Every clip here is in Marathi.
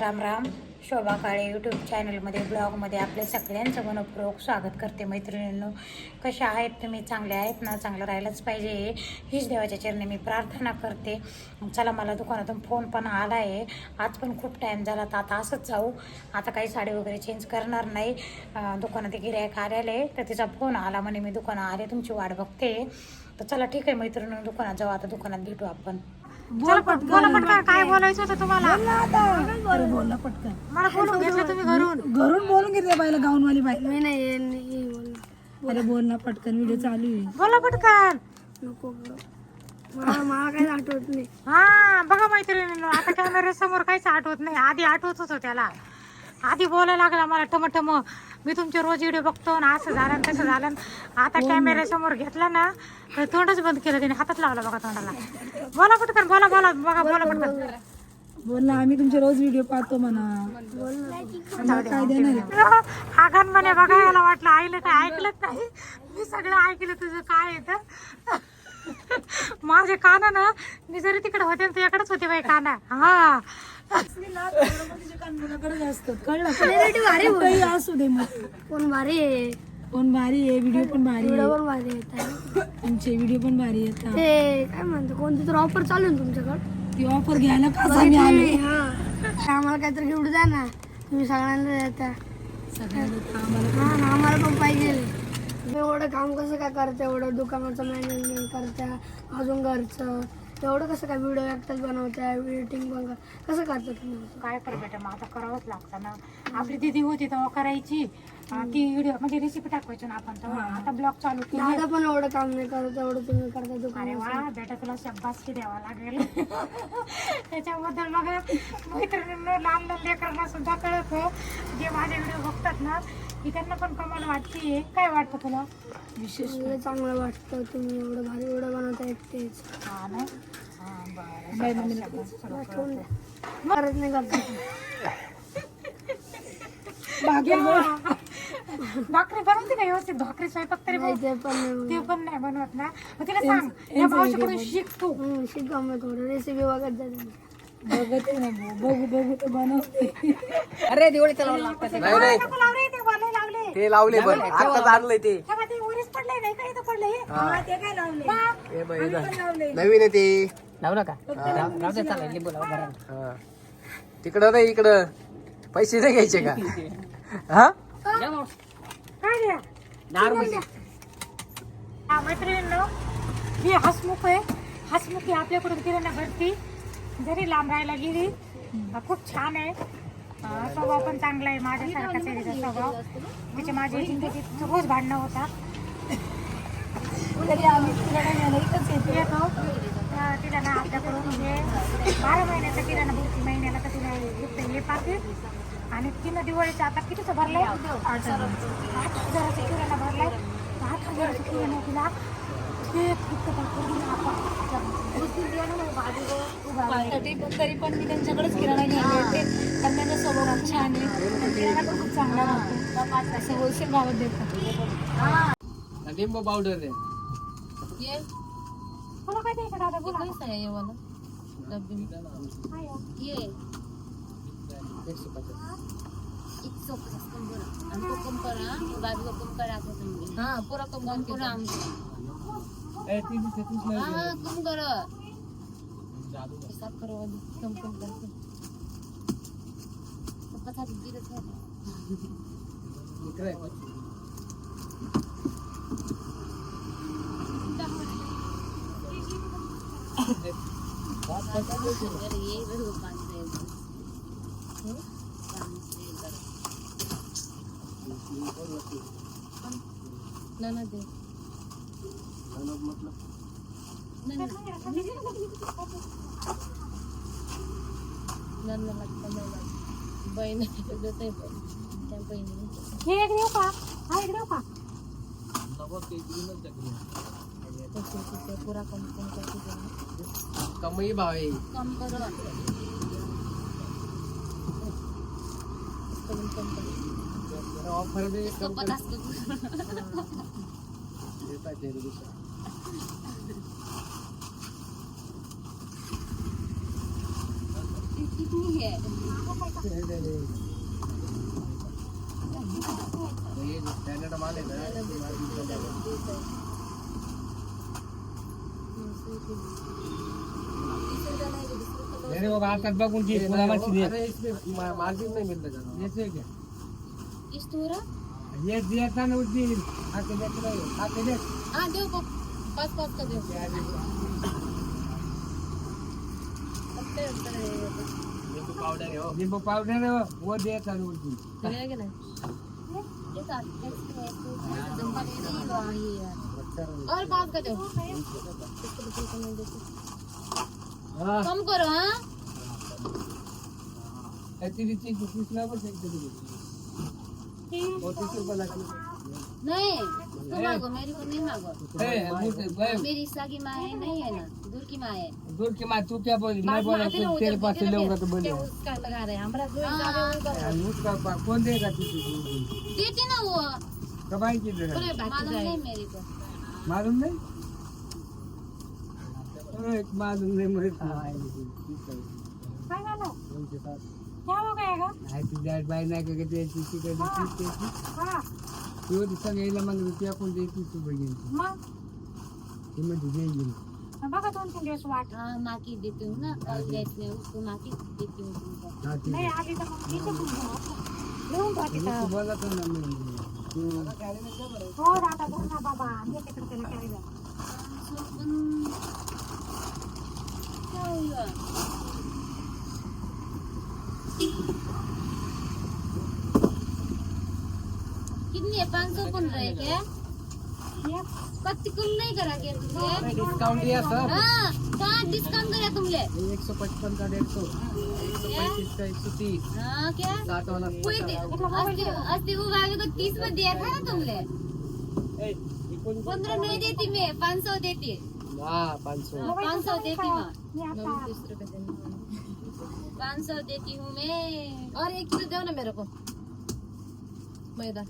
राम राम शोभा काळे यूट्यूब चॅनलमध्ये ब्लॉगमध्ये आपल्या सगळ्यांचं मनपूर्वक स्वागत करते मैत्रिणींनो. कशा आहेत? तुम्ही चांगले आहेत ना? चांगलं राहायलाच पाहिजे. हीच देवाच्या चरणी मी प्रार्थना करते. चला मला दुकानातून फोन पण आला आहे आज पण खूप टाईम झाला तर आता असंच जाऊ. आता काही साडी वगैरे चेंज करणार नाही. दुकानात गिरायक आलेले तर तिचा फोन आला म्हणे मी दुकानात आले तुमची वाट बघते. तर चला ठीक आहे मैत्रिणी दुकानात जाऊ. आता दुकानात भेटू आपण. बोल बोला पटकन काय बोलायचं होतं तुम्हाला? बोल ना पटकन मला बोलून घेतलं तुम्ही घरून. घरून बोलून घेतले बाईला गाऊनवाली बाई. मी नाही अरे बोल ना पटकन व्हिडिओ चालू आहे. बोला पटकन. नको. मला काही आठवत नाही. हा बघा मैत्रिणींनो आता कॅमेरे समोर काहीच आठवत नाही. आधी आठवत होतं त्याला. आधी बोलायला लागला मला टम टम मी तुमचे रोज व्हिडिओ बघतो ना असं झालं तसं झालं आता कॅमेरे समोर घेतला ना तर तोंडच बंद केलं त्याने हातात लावला बघा तोंडाला. बोला पटकन बोला बोला बघा बोला पटकन बोल ना आम्ही तुमचे रोज व्हिडिओ पाहतो म्हणा. काय देणार? हा गण म्हणे बघा याला वाटलं आईला काय ऐकलंच नाही. मी सगळं ऐकलं तुझं काय तर. माझे कान ना मी जरी तिकडे होते ना तुझ्याकडेच होते बाई काना. हा. काही असू दे मग कोण भारी आहे. फोन भारी आहे व्हिडिओ पण भारी व्हिडिओ आहे पण भारी येतात तुमचे व्हिडिओ पण भारी येतात ते काय म्हणतो कोणती तर ऑफर चालू आहे ना तुमच्याकडे? ती ऑफर घ्यायला का आम्ही आलो? हा. आम्हाला काहीतरी गिफ्ट द्या ना. तुम्ही सगळ्यांना देता. सगळ्यांना आम्हाला हा ना आम्हाला पण पाहिजे. तुम्ही एवढं काम कसं काय करता? एवढं दुकानाचं मॅनेजमेंट करता? अजून घरचं? एवढं कसं काय व्हिडिओ एकटाच बनवता एडिटिंग पण कसं करता तुम्ही काय कर बेटा मग आता करावंच लागतं ना. आपली दिदी होती तेव्हा करायची. ती व्हिडिओ म्हणजे रेसिपी टाकवायची ना आपण तेव्हा. आता ब्लॉग चालू केली दादा पण एवढं काम नाही करत एवढं तुम्ही करता अरे दुकानाचं वा बेटा तुला शब्बासकी द्यावा लागेल. त्याच्याबद्दल मग मैत्रिणींना लहान लहान लेकरांना सुद्धा कळतं. जे माझे व्हिडिओ बघतात ना त्यांना पण कमाल वाटते. काय वाटतं तुला? विशेष मला चांगलं वाटतं तुम्ही एवढं भारी एवढं बनवता एकटेच. हा ना? मम्मीला करत नाही करत भाकरी बनवते का व्यवस्थित? भाकरी स्वयंपाक तरी ते पण नाही ते पण नाही बनवत ना? मग तिला सांग या मावशीकडून शिक तू. शिका मग थोडं. रेसिपी वगैरे जाते बघते ना. बघू बघू तर बनवते. नाही नाही नको लावले ते वाले लावले पण. आताच आणलंय ते. वरीच इथं हे. बघ, हे. नवीन आहे ते. हा. तिकडं नाही इकडं. पैसे नाही घ्यायचे का? हा? काय द्या हा मैत्रिणींनो ही हसमुख आहे. हसमुख ही आपल्याकडून किराणा भरती. जरी लांब राहायला गेली खूप छान आहे. स्वभाव पण चांगला आहे माझ्यासारखाच आहे तिचा स्वभाव. त्याच्या माझ्या जिंदगीत रोज भांडणं होता येतो तिला ना आपल्याकडून म्हणजे बारा महिन्याचा किराणा भरती महिन्याला तर तिला gift हे पाकिट. आणि तिनं दिवाळीचा आता कितीचं भरलाय? आठ हजाराचा किराणा भरलाय. आठ हजाराचा किराणा तिला ते फक्त तरी पण मी त्यांच्याकडेच किराणा घेऊन खूप छान आहे आणि किराणा पण खूप चांगला राहतो असं होलसेल भावात देतात लिंबू पावडर आहे ये तुला काय द्यायचं दादा बोला कैसा है ये वाला डब्बी में काय आहे? ये एक सौ पचास कम करा हमको कम करा बाद को कम करा को तुमने हाँ पूरा कम कम पूरा हमको हाँ कम करो हिसाब करो वाली कम कम करके तो पता दीजिए तो ये रहो पाँच सौ पाँच सौ ना ना दे ना ना लागतं मला बहीण देत आहे पण त्या बहिणीने हे एक देऊ का हा एक देऊ का तसे तिथे पुरा कम कम करके देना कमी भाव आहे कम करो इसको भी कम करो ऑफर दे इसको पचास को देतात ते दुसरं. कितनी है अरे बाबा आता बघून ती पुन्हा मागची मार्जिन नाही मिळतं येते का इस तोरा ये दिया ना उस दिन। आके देख रहे हो आके देख। हाँ दो को पास पास का दो। नींबू पाउडर है वो वो दिया ना उस दिन चलेगा ना ये साथ और पास का दो। हाँ। कम करो हाँ? ऐसी चीज तीस ना बस एक दे वो तीस रुपये लगा नहीं उसको मांगो मेरे को नहीं मांगो। मेरी सागी माँ है नहीं है ना? दूर की माँ है। दूर के माँ तू क्या बोली? मैं बोला तो तेरे पास से लेऊंगा तो बोले। उसका लगा रहे हमारा है उसका कौन देगा तुझे देते ना वो। कब आएगी देगा मालूम नहीं मेरे को। मालूम नहीं? मालूम नहीं उनके साथ क्या हो गया? तुझ्या बाई नाही का ते तिची कधी तिची हा ती होती सगळ्याला मग त्या कोण द्यायची तू बघीन मग ती म्हणते देईल बघा दोन तीन दिवस वाट हाँ माँ की देती हूँ ना और गैस में उसको माँ की देती हूँ तुमको हा ती नाही आली तर मग तिथे लिहून ठेवा मी तिथं तू बोलत ना मी तू हो दादा बघ ना बाबा ये तिकडे त्याला कॅरी क्या हुआ कितनी है? पाँच सौ पंद्रह है क्या? पत्ती कम नहीं करा क्या तुमने? डिस्काउंट दिया सर हाँ कहाँ डिस्काउंट करा तुमने। एक सौ पचपन का डेढ़ सौ। एक सौ पैंतीस का एक सौ तीस। हाँ क्या? अस्ति वो भाभी को तीस में दिया था ना तुमने? पंद्रह नहीं देती मैं पाँच सौ देती। हाँ पाँच सौ। पाँच सौ देती मैं। पाँच सौ देती हूँ मैं। और एक किलो दो ना मेरे को। मैदा।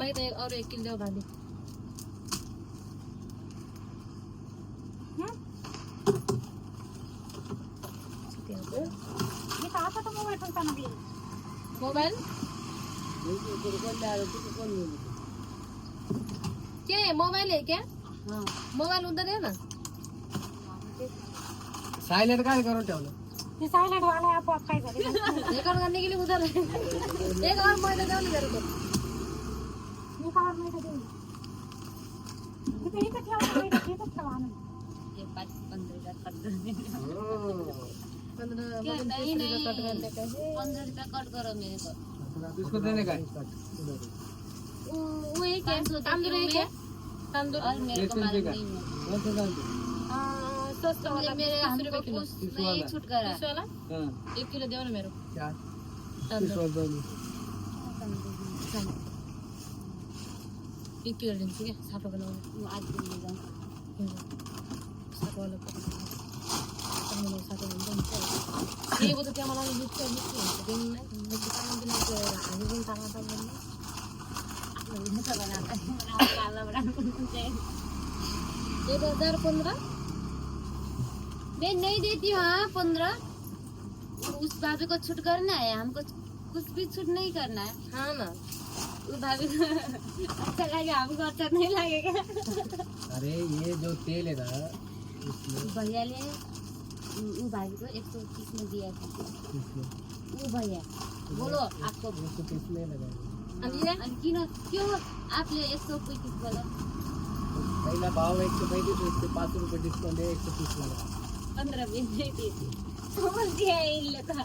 मैदा और एक किलो दो भाभी मी तर आता तर मोबाईल ठेवता ना मी मोबाइल क्या है मोबाइल है क्या हाँ मोबाइल उधर है ना सायलेंट काय करून ठेवलं ते सायलेंट वाला आपोआप काय झाले रिकॉर्ड करने के लिए उधर है एक और मैदा दो ना इसको देने का वो वो एक कैंसिल तंदूर है क्या तंदूर और मेरे को। मालूम नहीं है कौन सा दाल सस्ता वाला मेरे हमको कुछ नहीं छूट करा हाँ एक किलो दो ना मेरे को। क्या तीस और दो एक ठीक है साठ आज दिन साठ वाला साठ मला नहीं एक हजार पंद्रह मैं नहीं देती हूँ हाँ पंद्रह उस बाबे को छूट करना है हमको कुछ भी छूट नहीं करना है हाँ ना भाभी को अच्छा लगेगा हमको अच्छा नहीं लगेगा अरे ये जो तेल है ना भैया ने वो भाभी को एक सौ तीस में दिया था वो भैया बोलो आपको. एक सौ तीस में लगाएगा आणि क्यों? आपले एक सौ पैंतीस बोला? पहिला भाव एक सौ पैंतीस उसके पाच रुपये डिस्काउंट है एक सौ तीस लगा पंद्रह बीस देती समझ दिया इन का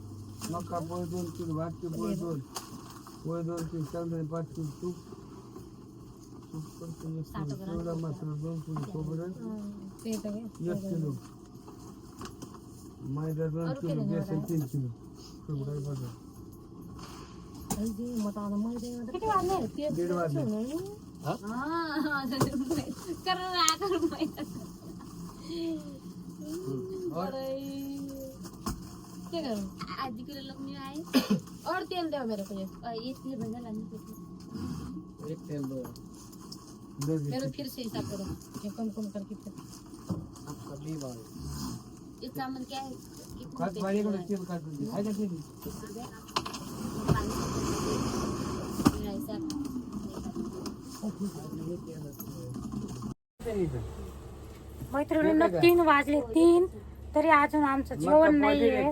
यादी कोणाची चामल काकड कट्टा चालू कहाँ त्यहाँ मेलामा रविवार मका पोळी दोन किलो भात पोळी दोन पोळी दोन किलो तांदूळ पाच किलो तूप साठ ग्राम किती वाजले लोग नहीं आए और तेल दो मेरे को और ये तेल बंदा लाने को एक तेल दो मेरे फिर से हिसाब करो. कम कम करके ली क्या है काट बारी का? तेल? काट हाय मैत्रिणींना तीन वाजले तीन. तरी अजून आमचं जेवण नाहीये.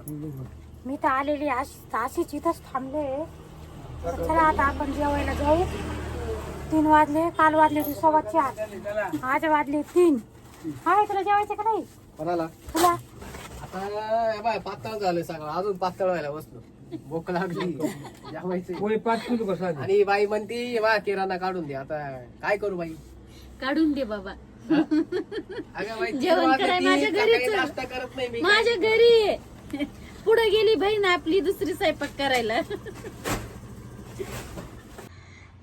मी तर आलेली अशी अशीच इथंच थांबले चला आता आपण जेवायला जाऊ. तीन वाजले काल वाजले होते सव्वा चार आज वाजले तीन. हाय तुला जेवायचं का नाही? कोणाला तुला आता बाय पातळ झालं सगळं. अजून पातळ व्हायला बसलो. भूक लागली. जेवायचं आणि बाई म्हणती बा किराणा काढून दे. आता काय करू बाई? काढून दे बाबा. जेवण कराय ती माझ्या घरीच. नाश्ता करत नाही मी. माझ्या घरी. पुढे गेली बहीण आपली दुसरी स्वयंपाक करायला.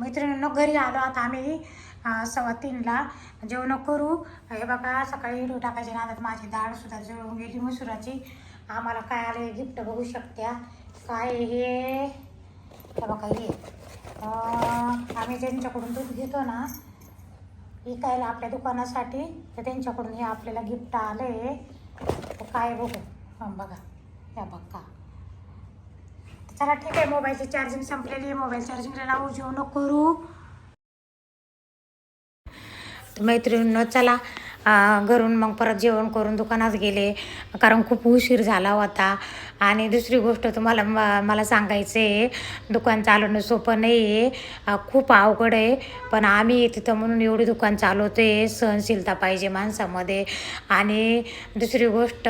मैत्रिणींनो घरी आलो आता आम्ही अं, सव्वा तीनला. जेवण करू. हे बघा सकाळी व्हिडिओ टाकायच्या नादात माझी डाळ सुद्धा जळून गेली मसुराची. आम्हाला काय आले गिफ्ट बघू शकत्या. काय हे? बघा हे. आम्ही ज्यांच्याकडून दूध घेतो ना विकायला आपल्या दुकानासाठी तर त्यांच्याकडून हे आपल्याला गिफ्ट आलं तर काय बघू. हां बघा. या बघा चला ठीक आहे मोबाईलची चार्जिंग संपलेली आहे. मोबाईल चार्जिंगला लावू जेवण करू. मैत्रिणीनं चला. घरून मग परत जेवण करून दुकानात गेले. कारण खूप उशीर झाला होता. आणि दुसरी गोष्ट तुम्हाला म- मला सांगायचं आहे दुकान चालवणं सोपं नाही आहे खूप अवघड आहे. पण आम्ही तिथं म्हणून एवढी दुकान चालवतो आहे सहनशीलता पाहिजे माणसामध्ये. आणि दुसरी गोष्ट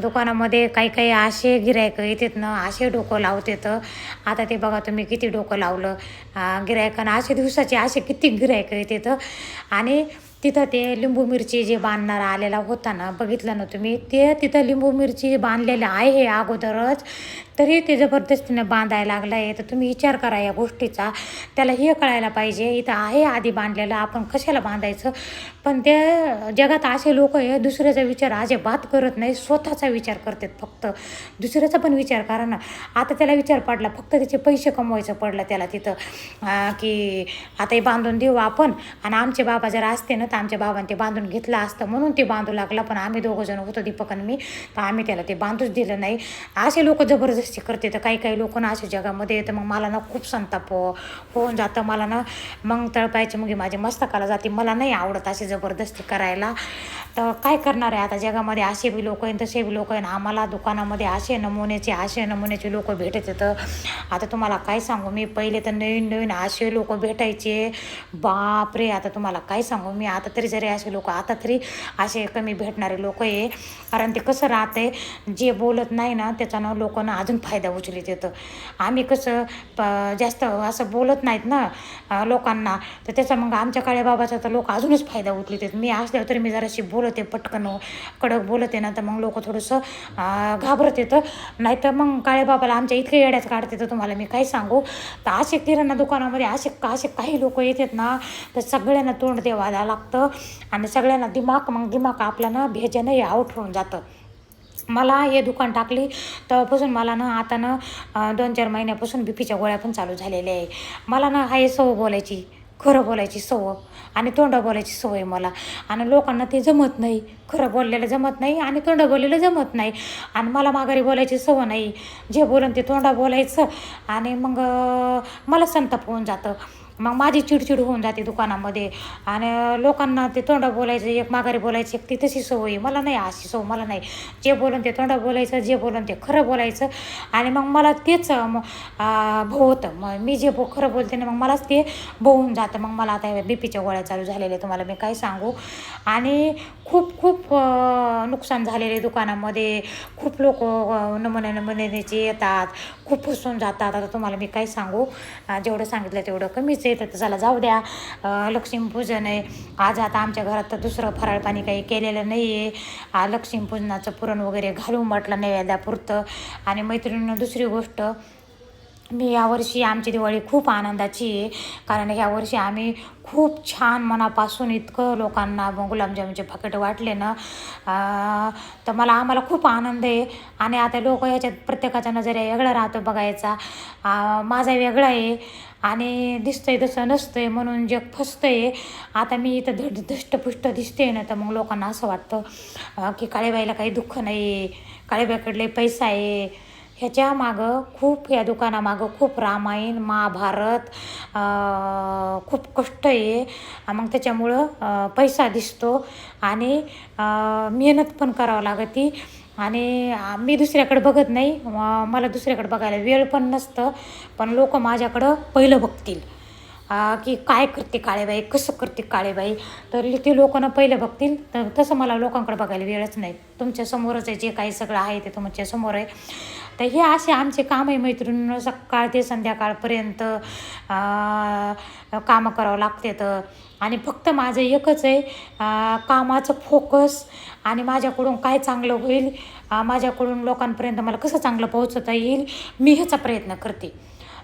दुकानामध्ये काही काही असे गिरायकं येतात ना असे डोकं लावतात. आता ते बघा तुम्ही किती डोकं लावलं. गिरायकांना असे दिवसाचे असे किती गिरायकं येतात. आणि तिथं ते लिंबू मिरची जे बांधणारा आलेला होता ना बघितलं ना तुम्ही? ते तिथं लिंबू मिरची बांधलेलं आहे अगोदरच तरी ते जबरदस्तीनं बांधायला लागलं आहे तर तुम्ही विचार करा या गोष्टीचा. त्याला हे कळायला पाहिजे इथं आहे आधी बांधलेलं आपण कशाला बांधायचं? पण ते जगात असे लोक आहे दुसऱ्याचा विचार अजिबात करत नाही स्वतःचा विचार करतात फक्त. दुसऱ्याचा पण विचार करा ना. आता त्याला विचार पडला फक्त त्याचे पैसे कमवायचं पडलं त्याला तिथं. की आता हे बांधून देऊ आपण. आणि आमचे बाबा जर असते ना तर आमच्या बाबांनी ते बांधून घेतलं असतं. म्हणून ते बांधू लागला. पण आम्ही दोघं जण होतो दीपक आणि मी. तर आम्ही त्याला ते बांधूच दिलं नाही. असे लोक जबरदस्ती करते. तर काही काही लोक ना अशा जगामध्ये येतं मग मला ना खूप संताप हो- होऊन जातं. मला ना मग तळपायची मुगी माझ्या मस्तकाला जाते. मला नाही आवडत अशी जबरदस्ती करायला. तर काय करणार आहे आता जगामध्ये? असे बी लोक आहेत तसे बी लोक आहेत. आम्हाला दुकानामध्ये असे नमुन्याचे असे नमुन्याचे लोक भेटत येतं आता तुम्हाला काय सांगू? मी पहिले तर नवीन नवीन असे लोक भेटायचे. बापरे आता तुम्हाला काय सांगू? मी आता तरी जरी असे लोक आता तरी असे कमी भेटणारे लोक आहे. कारण ते कसं राहते जे बोलत नाही ना त्याच्यानं लोकांना अजून फायदा उचलीत येतं. आम्ही कसं प जास्त असं बोलत नाहीत ना लोकांना. तर त्याचा मग आमच्या काळ्या बाबाचा तर लोक अजूनच फायदा उचलीत आहेत. मी असल्यावर तरी मी जराशी बोल बोलते पटकन कडक बोलते ना तर मग लोक थोडंसं अं, घाबरत येतं. नाही तर मग काळे बाबाला आमच्या इतके येड्यात काढते तर तुम्हाला मी काय सांगू? तर असे किराणा दुकानामध्ये असे असे काही लोक येतात ना तर सगळ्यांना तोंड द्यावायला लागतं आणि सगळ्यांना दिमाग मग दिमाग आपला ना भेजानं हे आउट होऊन जातं. मला हे दुकान टाकली तेव्हापासून मला ना आता ना दोन चार महिन्यापासून बी पीच्या गोळ्या पण चालू झालेल्या आहे. मला ना हा हे बोलायची. खरं बोलायची सवय. आणि तोंड बोलायची सवय मला. आणि लोकांना ते जमत नाही. खरं बोललेलं जमत नाही आणि तोंड बोललेलं जमत नाही. आणि मला माघारी बोलायची सवय नाही. जे बोलन ते तोंडा बोलायचं. आणि मग मला संताप होऊन जातं. मग माझी चिडचिड होऊन जाते दुकानामध्ये. आणि लोकांना ते तोंडा बोलायचं एक माघारी बोलायचं एक ती तशी सवय मला नाही अशी सवय मला नाही. जे बोलून ते तोंडा बोलायचं जे बोलून ते खरं बोलायचं. आणि मग मला तेच मग आ, मग मी जे बो खरं बोलते ना मग मलाच ते भोवून जातं. मग मला आता बी पीच्या गोळ्या चालू झालेल्या तुम्हाला मी काय सांगू? आणि खूप खूप नुकसान झालेले दुकानामध्ये. खूप लोक नमुने नमुन्याचे येतात. खूप फसून जातात. आता तुम्हाला मी काय सांगू? जेवढं सांगितलं तेवढं कमीच. हेच आहे तर चला जाऊ द्या. लक्ष्मीपूजन आहे. आज आता आमच्या घरात तर दुसरं फराळ पाणी काही केलेलं नाही आहे लक्ष्मीपूजनाचं पुरण वगैरे घालू म्हटलं नैवेद्यापुरतं. आणि मैत्रिणीनं दुसरी गोष्ट मी यावर्षी आमची दिवाळी खूप आनंदाची आहे. कारण यावर्षी आम्ही खूप छान मनापासून इतकं लोकांना ब- पाकिट वाटले ना. तर मला आम्हाला खूप आनंद आहे. आणि आता लोक याच्यात प्रत्येकाचा नजरे वेगळा राहतो बघायचा. माझा वेगळा आहे. आणि दिसतंय तसं नसतंय म्हणून जग फसतंय. आता मी इथं धड धष्टपुष्ट दिसते ना तर मग लोकांना असं वाटतं की काळेबाईला काही दुःख नाही काळेबाईकडले पैसा आहे. ह्याच्या मागं खूप या दुकानामागं खूप रामायण महाभारत खूप कष्ट आहे. मग त्याच्यामुळं पैसा दिसतो. आणि मेहनत पण करावं लागते. आणि मी दुसऱ्याकडे बघत नाही. मला दुसऱ्याकडे बघायला वेळ पण नसतं. पण लोक माझ्याकडं पहिलं बघतील. की काय करते काळेबाई कसं करते काळेबाई? तर ते लोकांना पहिलं बघतील. तर तसं मला लोकांकडे बघायला वेळच नाही. तुमच्या समोरच आहे जे काही सगळं आहे ते तुमच्यासमोर आहे. तर हे असे आमचे काम आहे मैत्रिणी. सकाळ ते संध्याकाळपर्यंत कामं करावं लागते तर. आणि फक्त माझं एकच आहे कामाचं फोकस आणि माझ्याकडून काय चांगलं होईल माझ्याकडून लोकांपर्यंत मला कसं चांगलं पोहोचवता येईल मी ह्याचा प्रयत्न करते.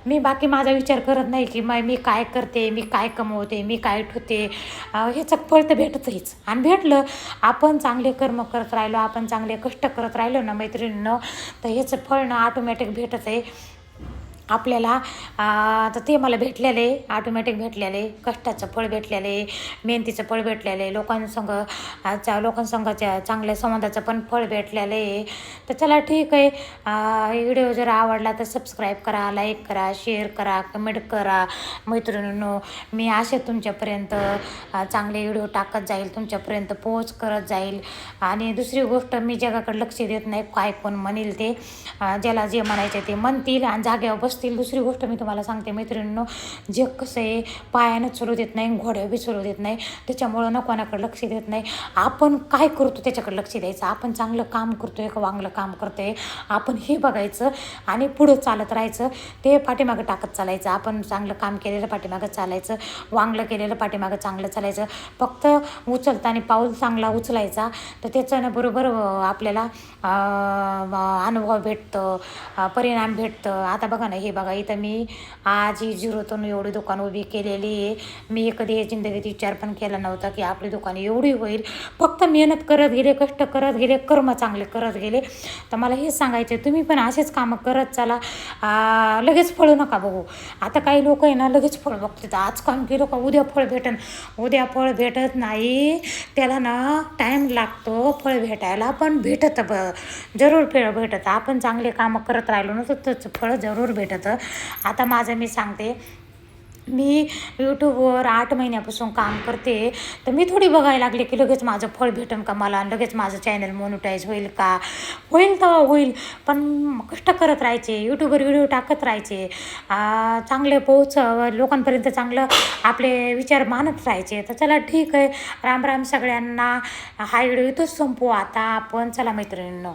मी बाकी माझा विचार करत नाही की मग मी काय करते मी काय कमवते मी काय ठेवते. ह्याचं फळ तर भेटतच. आणि भेटलं आपण चांगले कर्म करत राहिलो आपण चांगले कष्ट करत राहिलो ना मैत्रिणीनं तर ह्याचं फळ ना ऑटोमॅटिक भेटत आहे आपल्याला तर ते मला भेटलेलं आहे ऑटोमॅटिक भेटलेलं आहे कष्टाचं फळ भेटलेलं आहे मेहनतीचं फळ भेटलेलं आहे लोकांसंग चा लोकांसंगाच्या चांगल्या संवादाचं पण फळ भेटलेलं. आहे तर चला ठीक आहे. व्हिडिओ जर आवडला तर सबस्क्राईब करा लाईक करा शेअर करा कमेंट करा. मैत्रिणींनो मी असे तुमच्यापर्यंत चांगले व्हिडिओ टाकत जाईल तुमच्यापर्यंत पोच करत जाईल. आणि दुसरी गोष्ट मी जगाकडे लक्ष देत नाही काय कोण म्हणेल ते ज्याला जे म्हणायचे ते म्हणतील आणि जागेवर असतील. दुसरी गोष्ट मी तुम्हाला सांगते मैत्रिणींनो जे कसं आहे पायानं चलू देत नाही घोड्या बी चलू देत नाही त्याच्यामुळं ना कोणाकडे लक्ष देत नाही. आपण काय करतो त्याच्याकडे लक्ष द्यायचं? आपण चांगलं काम करतोय का वांगलं काम करतोय? आपण हे बघायचं आणि पुढं चालत राहायचं. ते पाठीमागं टाकत चालायचं. आपण चांगलं काम केलेलं पाठीमागं चालायचं. वांगलं केलेलं पाठीमागं चांगलं चालायचं. फक्त उचलताना पाऊल चांगला उचलायचा तर त्याच्यानं बरोबर आपल्याला अनुभव भेटतं परिणाम भेटतं. आता बघा ना हे बघा इथं मी आज ही झिरोतून एवढी दुकान उभी केलेली आहे. मी कधी जिंदगीत विचार पण केला नव्हता की आपली दुकान एवढी होईल. फक्त मेहनत करत गेले कष्ट करत गेले कर्म चांगले करत गेले. तर मला हेच सांगायचं आहे तुम्ही पण असेच कामं करत चला. लगेच फळ नका बघू. आता काही लोक आहे ना लगेच फळ बघतात. आज काम केलं का उद्या फळ भेटन? उद्या फळ भेटत नाही. त्याला ना टाईम लागतो फळ भेटायला पण भेटत ब जरूर फळ भेटत. आपण चांगले कामं करत राहिलो ना तर त्याचं फळ जरूर भेटतं. आता माझं मी सांगते मी यूट्यूबवर आठ महिन्यापासून काम करते तर मी थोडी बघायला लागले की लगेच माझं फळ भेटेल का मला लगेच माझं चॅनल मोनिटाईज होईल का? होईल तेव्हा होईल पण कष्ट करत राहायचे यूट्यूबवर व्हिडिओ टाकत राहायचे चांगले पोच लोकांपर्यंत चांगलं आपले विचार मानत राहायचे. तर चला ठीक आहे राम राम सगळ्यांना. हा व्हिडिओ इथंच संपू आता आपण. चला मैत्रिणींनो.